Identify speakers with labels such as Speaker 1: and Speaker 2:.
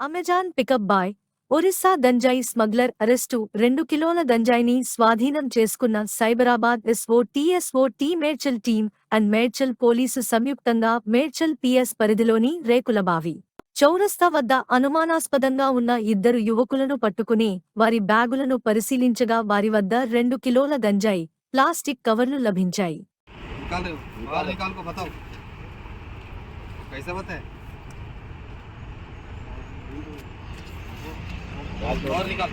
Speaker 1: Amazon pickup bye Orissa గంజాయి smuggler arrest రెండు కిలోల గంజాయిని స్వాధీనం చేసుకున్న Cyberabad SO TSO T Medchal team and Medchal police సంయుక్తంగా మేడ్చల్ పిఎస్ పరిధిలోని రేకులబావి చౌరస్తా వద్ద అనుమానాస్పదంగా ఉన్న ఇద్దరు యువకులను పట్టుకుని వారి బ్యాగులను పరిశీలించగా వారి వద్ద రెండు కిలోల గంజాయి ప్లాస్టిక్ కవర్లు లభించాయి.
Speaker 2: और निकाल।